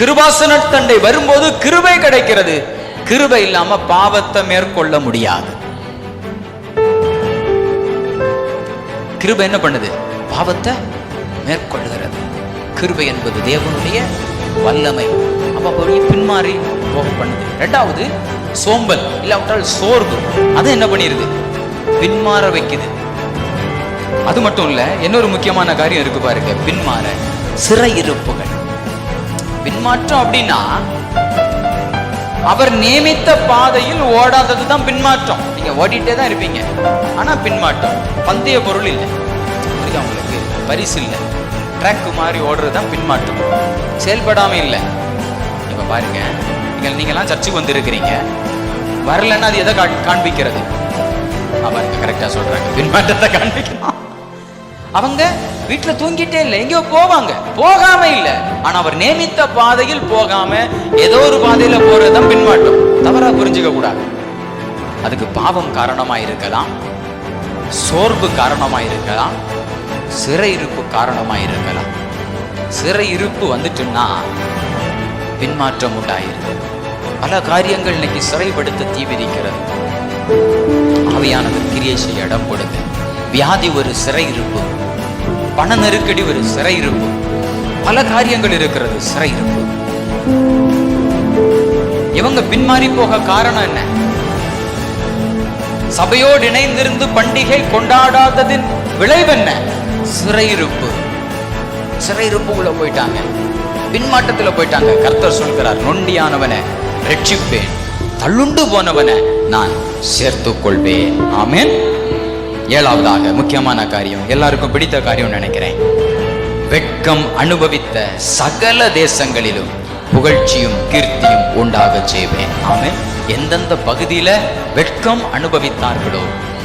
கிருபாசன தண்டை வரும்போது கிருபை கிடைக்கிறது. கிருபை இல்லாம பாவத்தை மேற்கொள்ள முடியாது. கிருபை என்ன பண்ணுது? பாவத்தை மேற்கொள்கிறது. கிருபை என்பது தேவனுடைய வல்லமை. அப்ப அப்படியே பின்மாறி போக பண்ணுது. ரெண்டாவது சோம்பல் இல்லாவிட்டால் சோர்வு. அது என்ன பண்ணிருது? பின்மாற வைக்குது. அது மட்டும் இல்ல இன்னொரு முக்கியமான காரியம் இருக்கு பாருங்க பின்மாற. சிறையிருப்புகள். பின்மாற்றம் அப்படின்னா அவர் நியமித்த பாதையில் ஓடாதது தான் பின்மாற்றம். நீங்க ஓடிட்டே தான் இருப்பீங்க. ஆனா பின்மாற்றம். பந்தய பொருள் இல்லை. புரியுதா உங்களுக்கு? பரிசு இல்லை. ட்ராக் மாதிரி ஓடுறது தான் பின்மாற்றம். செயல்படாம இல்லை. இப்ப பாருங்க. நீங்கள் நீங்கெல்லாம் சர்ச்சுக்கு வந்திருக்கிறீங்க. வரலன்னா அது எதை காண்பிக்கிறது? அவங்க கரெக்டா சொல்றாங்க. பின்மாற்றத்தை காண்பிக்கலாம் அவங்க வீட்டுல தூங்கிட்டே இல்லை எங்கேயோ போவாங்க. போகாம இல்ல. ஆனா அவர் நியமித்த பாதையில் போகாம ஏதோ ஒரு பாதையில போறதுதான் பின்மாட்டம் தவறா புரிஞ்சுக்க கூடாது. அதுக்கு பாவம் காரணமா இருக்கலாம் சோர்வு காரணமா இருக்கலாம் சிறை இருப்பு காரணமா இருக்கலாம். சிறை இருப்பு வந்துட்டுன்னா பின்மாற்றம் உண்டாயிருது. பல காரியங்கள் இன்னைக்கு சிறைப்படுத்த தீவிரிக்கிறது ஆவியானது கிரியை செய்ய இடம் கொடுங்க வியாதி ஒரு சிறை இருப்பு. பண நெருக்கடி ஒரு சிறை இருப்பு பல காரியங்கள் இருக்கிறது சிறை இருப்பு இவங்க பின்மாறி போக காரணம் என்ன? சபையோடு இணைந்திருந்து பண்டிகை கொண்டாடாததின் விளைவென்ன சிறையிருப்பு சிறையிருப்புக்குள்ள போயிட்டாங்க. பின்மாட்டத்துல போயிட்டாங்க. கர்த்தர் சொல்கிறார் நொண்டியானவனை ரட்சிப்பேன். தள்ளுண்டு போனவனை நான் சேர்த்துக் கொள்வேன் ஆமேன். ஏழாவதாக முக்கியமான காரியம் எல்லாருக்கும் பிடித்த காரியம் நினைக்கிறேன். வெட்கம் அனுபவித்த சகல தேசங்களிலும் புகழ்ச்சியும் கீர்த்தியும் உண்டாக செய்வேன். ஆமே எந்தெந்த பகுதியில வெட்கம் அனுபவித்தார்களோ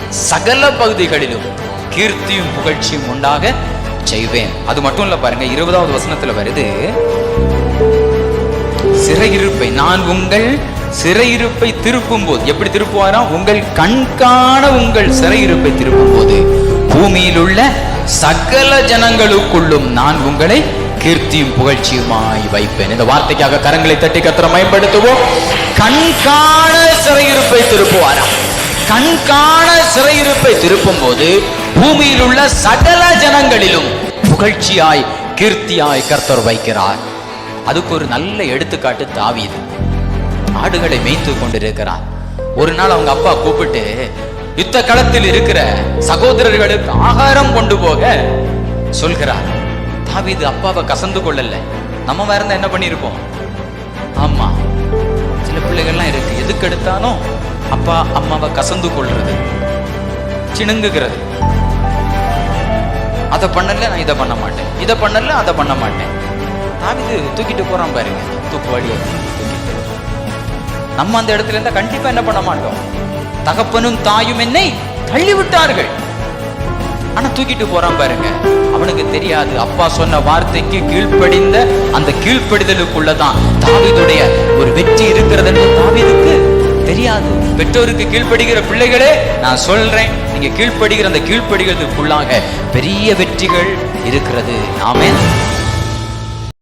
சகல பகுதிகளிலும் கீர்த்தியும் புகழ்ச்சியும் உண்டாக செய்வேன். அது மட்டும் இல்ல பாருங்க இருபதாவது வசனத்துல வருது சிறையிருப்பை நான் உங்கள் சிறையிருப்பை திருப்பும் போது எப்படி திருப்புவாரா? உங்கள் கண்காண உங்கள் சிறையிருப்பை திருப்பும் போது பூமியில் உள்ள சகல ஜனங்களுக்குள்ளும் நான் உங்களை கீர்த்தியும் புகழ்ச்சியுமாய் வைப்பேன். இந்த வார்த்தைக்காக கரங்களை தட்டி கத்திர மேம்படுத்துவோம். கண்காண சிறையிருப்பை திருப்புவாரா? கண்காண சிறையிருப்பை திருப்பும் போது பூமியில் உள்ள சகல ஜனங்களிலும் புகழ்ச்சியாய் கீர்த்தியாய் கர்த்தர் வைக்கிறார். அதுக்கு ஒரு நல்ல எடுத்துக்காட்டு தாவியது ஆடுகளை மேய்த்து கொண்டிருக்கிறான். ஒரு நாள் அவங்க அப்பா கூப்பிட்டு யுத்த களத்தில் இருக்கிற சகோதரர்களுக்கு ஆகாரம் கொண்டு போக சொல்கிறார். தாவிது அப்பாவை கசந்து கொள்ளல. நம்ம வேற இருந்தா என்ன பண்ணியிருப்போம் ஆமா சில பிள்ளைகள்லாம் இருக்கு. எதுக்கு எடுத்தாலும் அப்பா அம்மாவை கசந்து கொள்றது சிணுங்குகிறது. அதை பண்ணல நான் இதை பண்ண மாட்டேன். இதை பண்ணல அதை பண்ண மாட்டேன். தாவிது தூக்கிட்டு போறான் பாருங்க. தூக்குவாடியை வழியை நம்ம அந்த இடத்துல இருந்தா கண்டிப்பா என்ன பண்ண மாட்டோம். தகப்பனும் தாயும் என்னை தள்ளி விட்டார்கள் ஆனா தூக்கிட்டு போறான் பாருங்க. அவனுக்கு தெரியாது. அப்பா சொன்ன வார்த்தைக்கு கீழ்ப்படிந்த அந்த கீழ்ப்படிதலுக்குள்ளதான் தாவிதுடைய ஒரு வெற்றி இருக்கிறது என்று தெரியாது. பெற்றோருக்கு கீழ்ப்படுகிற பிள்ளைகளே நான் சொல்றேன். நீங்க கீழ்ப்படுகிற அந்த கீழ்ப்படுகிறதுக்குள்ளாக பெரிய வெற்றிகள் இருக்கிறது. நாமே